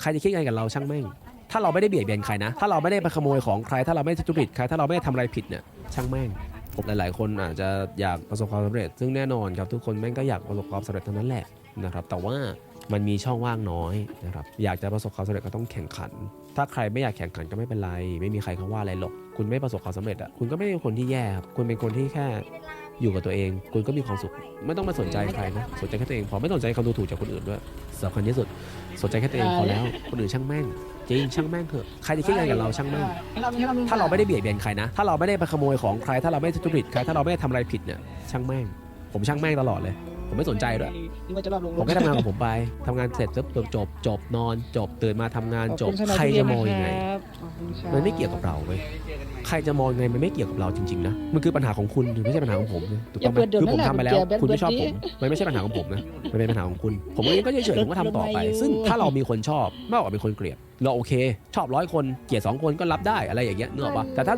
ใครจะคิดยังไงกับเราช่างแม่ง ถ้าเราไม่ได้เบียดเบียนใครนะ ถ้าเราไม่ได้ไปขโมยของใคร ถ้าเราไม่ได้ทุจริตใคร ถ้าเราไม่ได้ทำอะไรผิดเนี่ย ช่างแม่งผมหลาย ๆ คนอาจจะอยากประสบความสำเร็จ ซึ่งแน่นอนครับทุกคนแม่งก็อยากประสบความสำเร็จทั้งนั้นแหละนะครับ แต่ว่ามันมีช่องว่างน้อยนะครับ อยากจะประสบความสำเร็จก็ต้องแข่งขัน ถ้าใครไม่อยากแข่งขันก็ไม่เป็นไร ไม่มีใครเขาว่าอะไรหรอก คุณไม่ประสบความสำเร็จอะคุณก็ไม่ได้เป็นคนที่แย่ครับคุณเป็นคนที่แค่ อยู่กับตัวเอง คุณก็มีความสุข ไม่ต้องมาสนใจใครนะ สนใจแค่ตัวเองพอ ไม่สนใจคำดูถูกจากคนอื่นด้วยสำคัญที่สุด สนใจแค่ตัวเองพอแล้ว คนอื่นช่างแม่ง จริงช่างแม่งเถอะ ใครจะคิดยังไงกับเราช่างแม่ง ถ้าเราไม่ได้เบียดเบียนใครนะ ถ้าเราไม่ได้ไปขโมยของใคร ถ้าเราไม่ทุจริตใคร ถ้าเราไม่ได้ทำอะไรผิดเนี่ย ช่างแม่ง ผมช่างแม่งตลอดเลย ผมไม่สนใจด้วย ผมแค่ทำงานของผมไปทำงานเสร็จจบจบจบจบนอน จบตื่นมาทำงานจบ ใครจะมองยังไง มันไม่เกี่ยวกับเราเว้ยใครจะมองยังไงมันไม่เกี่ยวกับเราจริงๆนะมันคือปัญหาของคุณหรือไม่ใช่ปัญหาของผมนะถูกต้องไหมคือผมทำไปแล้ว คุณไม่ชอบผมมันไม่ใช่ปัญหาของผมนะมันเป็นปัญหาของคุณ ผมเองก็เฉยๆผมก็ทำต่อไป ซึ่งถ้าเรามีคนชอบมากกว่าเป็นคนเกลียดเราโอเค ชอบร้อยคนเกลียดสองคนก็รับได้อะไรอย่างเงี้ยนึกออกปะแต่ถ้า